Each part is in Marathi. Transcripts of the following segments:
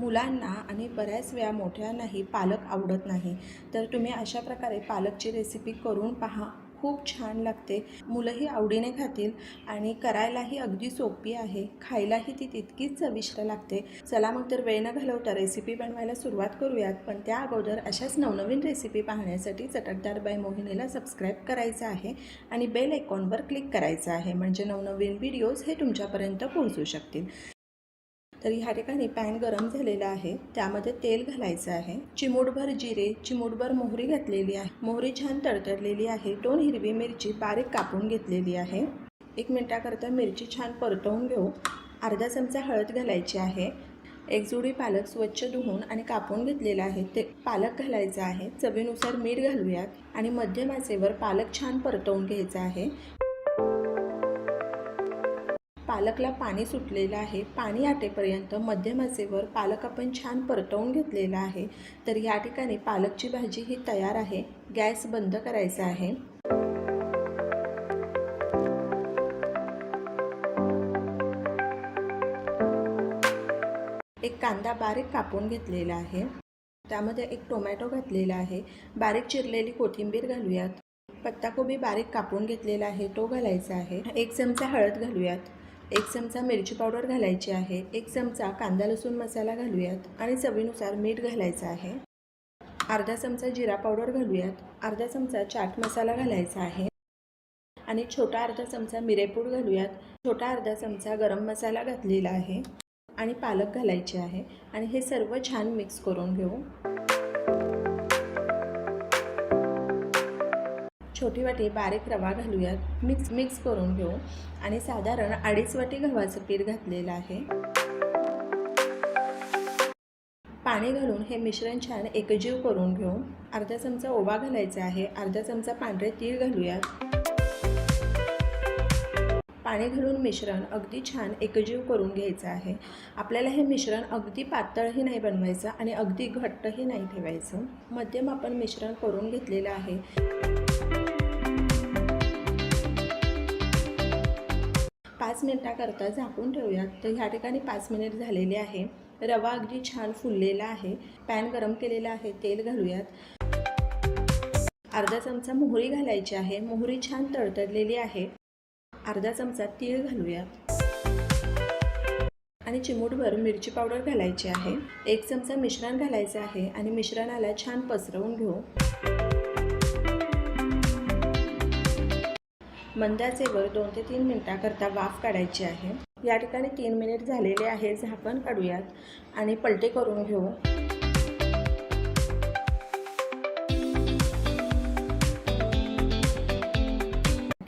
मुलांना आणि बऱ्याच वेळा मोठ्यांनाही पालक आवडत नाही. तर तुम्ही अशा प्रकारे पालकची रेसिपी करून पहा. खूप छान लागते. मुलंही आवडीने खातील आणि करायलाही अगदी सोपी आहे. खायलाही ती तितकीच चविष्ट लागते. चला मग तर वेळ न घालवता रेसिपी बनवायला सुरुवात करूयात. पण त्या अगोदर अशाच नवनवीन रेसिपी पाहण्यासाठी चटकदार बाय मोहिनीला सबस्क्राईब करायचं आहे आणि बेल आयकॉनवर क्लिक करायचं आहे. म्हणजे नवनवीन व्हिडिओज हे तुमच्यापर्यंत पोहोचू शकतील. तर ह्या ठिकाणी पॅन गरम झालेला आहे. त्यामध्ये तेल घालायचं आहे. चिमूटभर जिरे चिमूटभर मोहरी घातलेली आहे. मोहरी छान तडतडलेली आहे. दोन हिरवी मिरची बारीक कापून घेतलेली आहे. एक मिनटाकरता मिरची छान परतवून घेऊ. अर्धा चमचा हळद घालायची आहे. एक जुडी पालक स्वच्छ धुवून आणि कापून घेतलेला आहे. ते पालक घालायचं आहे. चवीनुसार मीठ घालूयात. आणि मध्यम आचेवर पालक छान परतवून घ्यायचा आहे. पालकला पाणी सुटलेलं आहे. पाणी आटेपर्यंत मध्यम आचेवर पालक आपण छान परतवून घेतलेला आहे. तर या ठिकाणी पालकची भाजी ही तयार आहे. गॅस बंद करायचा आहे. एक कांदा बारीक कापून घेतलेला आहे. त्यामध्ये एक टोमॅटो घातलेला आहे. बारीक चिरलेली कोथिंबीर घालूयात. पत्ताकोबी बारीक कापून घेतलेला आहे. तो घालायचा आहे. एक चमचा हळद घालूयात. एक चमचा मिरची पावडर घालायची आहे एक चमचा कांदा लसूण मसाला घालूयात आणि चवीनुसार मीठ घालायचं आहे. अर्धा चमचा जिरा पावडर घालूयात अर्धा चमचा चाट मसाला घालायचा आहे आणि छोटा अर्धा चमचा मिरेपूड घालूयात छोटा अर्धा चमचा गरम मसाला घातलेला आहे आणि पालक घालायचे आहे आणि हे सर्व छान मिक्स करून घेऊ. छोटी वाटी बारीक रवा घालूयात. मिक्स मिक्स करून घेऊ. आणि साधारण अडीच वाटी गव्हाचं पीठ घातलेलं आहे. पाणी घालून हे मिश्रण छान एकजीव करून घेऊ. अर्धा चमचा ओवा घालायचा आहे. अर्धा चमचा पांढरे तीळ घालूयात. पाणी घालून मिश्रण अगदी छान एकजीव करून घ्यायचं आहे. आपल्याला हे मिश्रण अगदी पातळही नाही बनवायचं आणि अगदी घट्टही नाही ठेवायचं. मध्यम आपण मिश्रण करून घेतलेलं आहे. पाच मिनटाकरता झाकून ठेवूयात. तर ह्या ठिकाणी पाच मिनिट झालेले आहे. रवा अगदी छान फुललेला आहे. पॅन गरम केलेला आहे. तेल घालूयात. अर्धा चमचा मोहरी घालायची आहे. मोहरी छान तडतडलेली आहे. अर्धा चमचा तीळ घालूयात. आणि चिमूटभर मिरची पावडर घालायची आहे. एक चमचा मिश्रण घालायचं आहे. आणि मिश्रणाला छान पसरवून घेऊ. मंदाचेवर दोन ते तीन मिनटाकरता वाफ काढायची आहे. या ठिकाणी तीन मिनिट झालेले आहे झाकण काढूयात आणि पलटे करून घेऊ.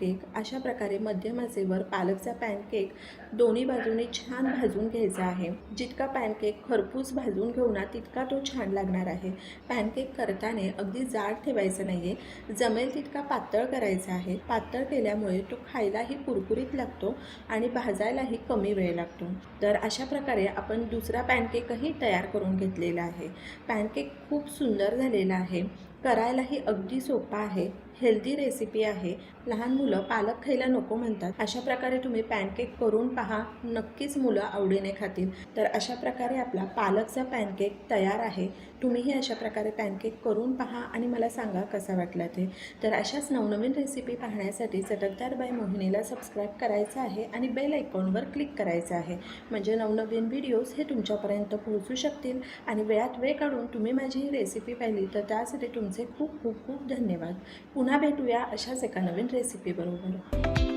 केक अशा प्रकारे मध्यम आचेवर पालकचा पॅनकेक दोन्ही बाजूने छान भाजून घ्यायचा आहे. जितका पॅनकेक खरपूस भाजून घेऊ ना तितका तो छान लागणार आहे. पॅनकेक करताना अगदी जाड ठेवायचं नाही आहे जमेल तितका पातळ करायचा आहे. पातळ केल्यामुळे तो खायलाही कुरकुरीत लागतो आणि भाजायलाही कमी वेळ लागतो. तर अशा प्रकारे आपण दुसरा पॅनकेकही तयार करून घेतलेला आहे. पॅनकेक खूप सुंदर झालेला आहे. करायलाही अगदी सोपा आहे. हेल्दी रेसिपी आहे. लहान मुलं पालक खायला नको म्हणतात. अशा प्रकारे तुम्ही पॅनकेक करून पहा. नक्कीच मुलं आवडीने खातील. तर अशा प्रकारे आपला पालकचा पॅनकेक तयार आहे. तुम्हीही अशा प्रकारे पॅनकेक करून पहा आणि मला सांगा कसा वाटला ते. तर अशाच नवनवीन रेसिपी पाहण्यासाठी चटकदार बाय मोहिनीला सबस्क्राईब करायचं आहे आणि बेल आयकॉनवर क्लिक करायचं आहे. म्हणजे नवनवीन व्हिडिओज हे तुमच्यापर्यंत पोहोचू शकतील. आणि वेळात वेळ काढून तुम्ही माझी ही रेसिपी पाहिली तर त्यासाठी तुम तुमचे खूप खूप खूप धन्यवाद. पुन्हा भेटूया अशाच एका नवीन रेसिपीबरोबर